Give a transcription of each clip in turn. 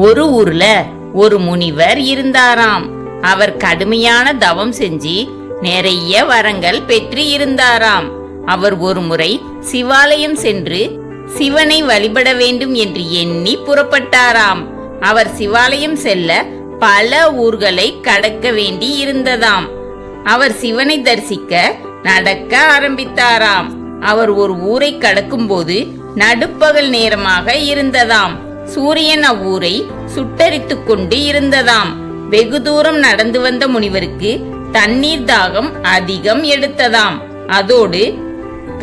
ஒரு ஊர்ல ஒரு முனிவர் இருந்தாராம். அவர் கடுமையான தவம் செஞ்சு நிறைய வரங்கள் பெற்று இருந்தாராம். அவர் ஒரு முறை சிவாலயம் சென்று சிவனை வழிபட வேண்டும் என்று எண்ணி புறப்பட்டாராம். அவர் சிவாலயம் செல்ல பல ஊர்களை கடக்க வேண்டி இருந்ததாம். அவர் சிவனை தரிசிக்க நடக்க ஆரம்பித்தாராம். அவர் ஒரு ஊரை கடக்கும்போது நடுப்பகல் நேரமாக இருந்ததாம். சூரியன் அவ்வூரை சுட்டரித்து கொண்டு இருந்ததாம் வெகு தூரம் நடந்து வந்த முனிவருக்கு தண்ணீர் தாகம் அதிகம் எடுத்ததாம். அதோடு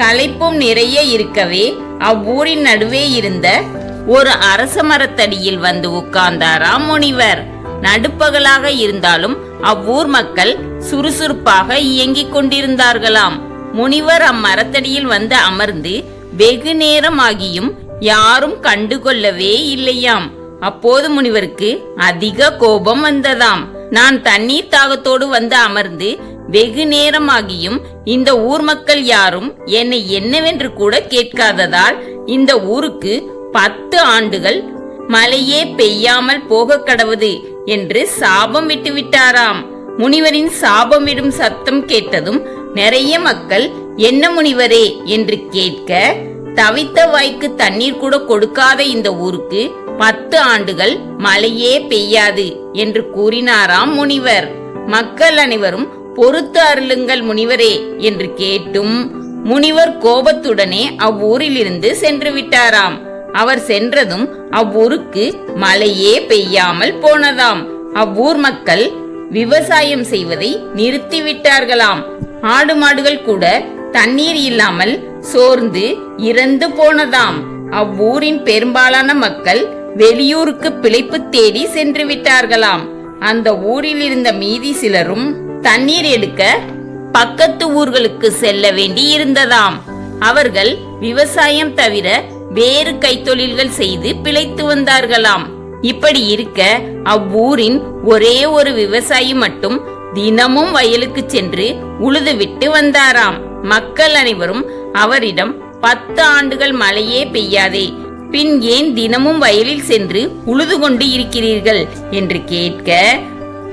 களைப்பும் நிறைய இருக்கவே அவ்வூரின் நடுவே இருந்த ஒரு அரச மரத்தடியில் வந்து உட்கார்ந்தாராம் முனிவர். நடுப்பகலாக இருந்தாலும் அவ்வூர் மக்கள் சுறுசுறுப்பாக இயங்கிக் கொண்டிருந்தார்களாம். முனிவர் அம்மரத்தடியில் வந்து அமர்ந்து வெகு நேரம் ஆகியும் யாரும் கண்டுகொள்ளவே இல்லையாம். அப்போது முனிவருக்கு அதிக கோபம் வந்ததாம். நான் தண்ணீர் தாகத்தோடு வந்து அமர்ந்து வெகு நேரமாகியும் இந்த ஊர் மக்கள் யாரும் என்னை என்னவென்று கூட கேட்காததால் இந்த ஊருக்கு பத்து ஆண்டுகள் மழையே பெய்யாமல் போக கடவுது என்று சாபம் விட்டு விட்டாராம். முனிவரின் சாபமிடும் சத்தம் கேட்டதும் நிறைய மக்கள் என்ன முனிவரே? என்று கேட்க தவித்த வாய்க்கு தண்ணீர் கூட கொடுக்காத இந்த ஊருக்கு பத்து ஆண்டுகள் மழையே பெய்யாது என்று கூறினாராம் முனிவர். மக்கள் அனைவரும் பொறுத்து அருளுங்கள் முனிவரே என்று கேட்டும் முனிவர் கோபத்துடனே அவ்வூரிலிருந்து சென்று விட்டாராம். அவர் சென்றதும் அவ்வூருக்கு மழையே பெய்யாமல் போனதாம். அவ்வூர் மக்கள் விவசாயம் செய்வதை நிறுத்திவிட்டார்களாம். ஆடு மாடுகள் கூட தண்ணீர் இல்லாமல் சோர்ந்து இறந்து போனதாம். அவ்வூரின் பெரும்பாலான மக்கள் வெளியூருக்கு பிழைப்பு தேடி சென்று விட்டார்களாம். அந்த ஊரில் இருந்த மீதி சிலரும் தண்ணீர் எடுக்க பக்கத்து ஊர்களுக்கு செல்ல வேண்டி இருந்ததாம். அவர்கள் விவசாயம் தவிர வேறு கைத்தொழில்கள் செய்து பிழைத்து வந்தார்களாம். இப்படி இருக்க அவ்வூரின் ஒரே ஒரு விவசாயி மட்டும் தினமும் வயலுக்கு சென்று உழுதுவிட்டு வந்தாராம். மக்கள் அனைவரும் அவரிடம் பத்து ஆண்டுகள் மழையே பெய்யாதே பின் ஏன் தினமும் வயலில் சென்று உழுது கொண்டு இருக்கிறீர்கள்? என்று கேட்க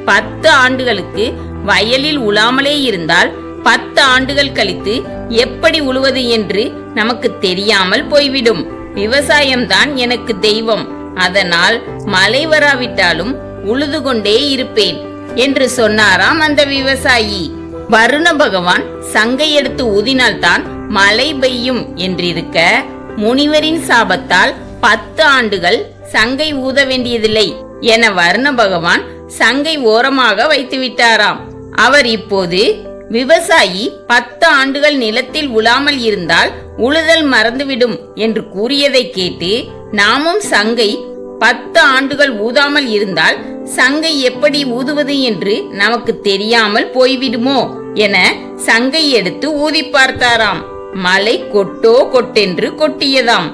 பத்து ஆண்டுகளுக்கு வயலில் உழாமலே இருந்தால் பத்து ஆண்டுகள் கழித்து எப்படி உழுவது என்று நமக்கு தெரியாமல் போய்விடும். விவசாயம்தான் எனக்கு தெய்வம். அதனால் மழை வராவிட்டாலும் உழுது கொண்டே இருப்பேன் என்று சொன்னாராம் அந்த விவசாயி. வருண பகவான் சங்கை எடுத்து ஊதினால்தான் மழை பெய்யும் என்றிருக்க முனிவரின் சாபத்தால் பத்து ஆண்டுகள் சங்கை ஊத வேண்டியதில்லை என வருண பகவான் சங்கை ஓரமாக வைத்து விட்டாராம் அவர் இப்போது விவசாயி பத்து ஆண்டுகள் நிலத்தில் உழாமல் இருந்தால் உழுதல் மறந்துவிடும் என்று கூறியதை கேட்டு நாமும் சங்கை பத்து ஆண்டுகள் ஊதாமல் இருந்தால் சங்கை எப்படி ஊதுவது என்று நமக்கு தெரியாமல் போய்விடுமோ என சங்கை எடுத்து ஊதி பார்த்தாராம். மலை கொட்டோ கொட்டென்று கொட்டியதாம்.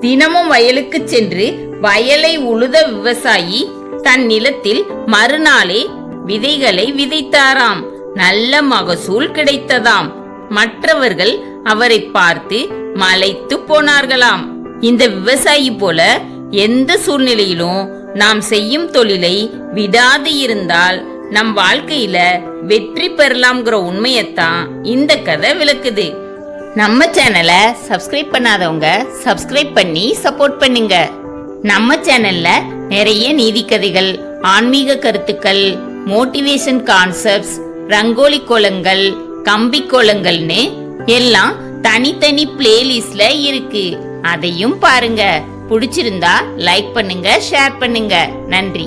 தினமும் வயலுக்கு சென்று வயலை உழுத விவசாயி தன் நிலத்தில் மறுநாளே விதைகளை விதைத்தாராம். நல்ல மகசூல் கிடைத்ததாம். மற்றவர்கள் அவரை பார்த்து மலைத்து போனார்களாம். இந்த விவசாயி போல எந்த சூழ்நிலையிலும் நாம் செய்யும் தொழிலை விடாது இருந்தால் நம் வாழ்க்கையில வெற்றி பெறலாம்ங்கிற உண்மையத்தான் இந்த கதை விளக்குது. நம்ம சேனலை சப்ஸ்கிரைப் பண்ணாதவங்க சப்ஸ்கிரைப் பண்ணி சப்போர்ட் பண்ணுங்க. நம்ம சேனல்ல நிறைய நீதி கதைகள் ஆன்மீக கருத்துக்கள் மோட்டிவேஷன் கான்செப்ட்ஸ் ரங்கோலி கோலங்கள் கம்பி கோலங்கள்னு எல்லாம் தனித்தனி பிளேலிஸ்ட்ல இருக்கு. அதையும் பாருங்க. பிடிச்சிருந்தா லைக் பண்ணுங்க ஷேர் பண்ணுங்க. நன்றி.